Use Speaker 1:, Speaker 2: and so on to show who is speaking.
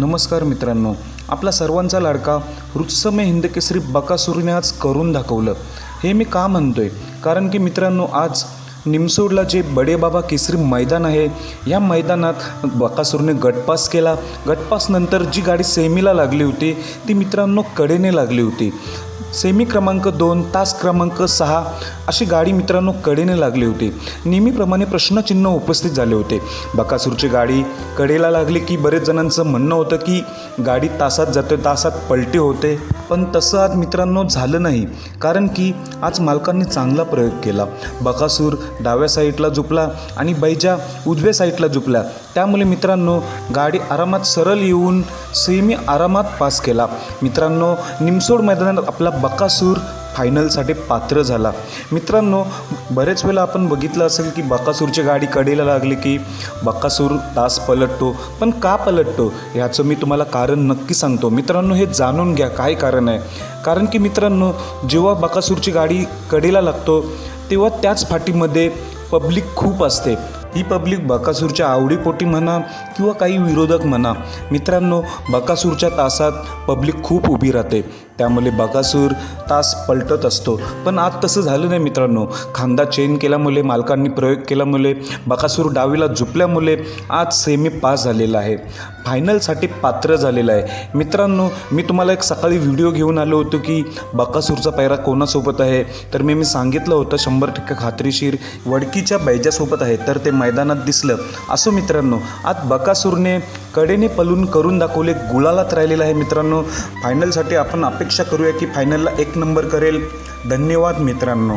Speaker 1: नमस्कार मित्रांनो. आपला सर्वांचा लाडका हृत्समय हिंदकेसरी बकासुरीने आज करून दाखवलं. हे मी का म्हणतोय? कारण की मित्रांनो आज निमसोडला जे बडेबाबा केसरी मैदान आहे या मैदानात बकासूरने गटपास केला. गटपासनंतर जी गाडी सेमीला लागली होती ती मित्रांनो कडेने लागली होती. सेमी क्रमांक दोन तास क्रमांक सहा अशी गाडी मित्रांनो कडेने लागली होती. नेहमीप्रमाणे प्रश्नचिन्ह उपस्थित झाले होते. बकासूरची गाडी कडेला लागली की बरेच जणांचं म्हणणं होतं की गाडी तासात जाते तासात पलटी होते. पण तसं आज मित्रांनो झालं नाही. कारण की आज मालकांनी चांगला प्रयोग केला. बकासूर डाव्या साईडला झुपला आणि बैजा उजव्या साईडला झुपला त्यामुळे मित्रांनो गाडी आरामात सरळ येऊन सेमी आरामात पास केला. मित्रांनो निमसोड मैदानात आपला बकासूर फायनलसाठी पात्र झाला. मित्रांनो बरेच वेळा आपण बघितलं असेल की बकासूरची गाडी कडेला लागली की बकासूर तास पलटतो. पण का पलटतो? ह्याचं मी तुम्हाला कारण नक्की सांगतो. मित्रांनो हे जाणून घ्या काय कारण आहे. कारण की मित्रांनो जेव्हा बकासूरची गाडी कडेला लागतो तेव्हा त्याच फाटीमध्ये पब्लिक खूप असते. ही पब्लिक बकासूरच्या आवडीपोटी म्हणा किंवा काही विरोधक म्हणा. मित्रांनो बकासूरच्या तासात पब्लिक खूप उभी राहते. त्यामुळे बकासूर तास पलटत असतो. पण आज तसं झालं नाही मित्रांनो. खांदा चेन केल्यामुळे मालकांनी प्रयोग केल्यामुळे बकासूर डावीला झुपल्यामुळे आज सेमी पास झालेला आहे. फायनलसाठी पात्र झालेलं आहे. मित्रांनो मी तुम्हाला एक सकाळी व्हिडिओ घेऊन आलो होतो की बकासूरचा पैरा कोणासोबत आहे? तर मी मी सांगितलं होतं शंभर टक्के खात्रीशीर वडकीच्या बैजासोबत आहे. तर ते मैदानात दिसलं. असो मित्रांनो आज बकासूरने कडेने पलून करून दाखवले गुलालात राहिलेलं आहे मित्रांनो. फायनलसाठी आपण अपेक्षा करूया की फायनलला एक नंबर करेल. धन्यवाद मित्रांनो.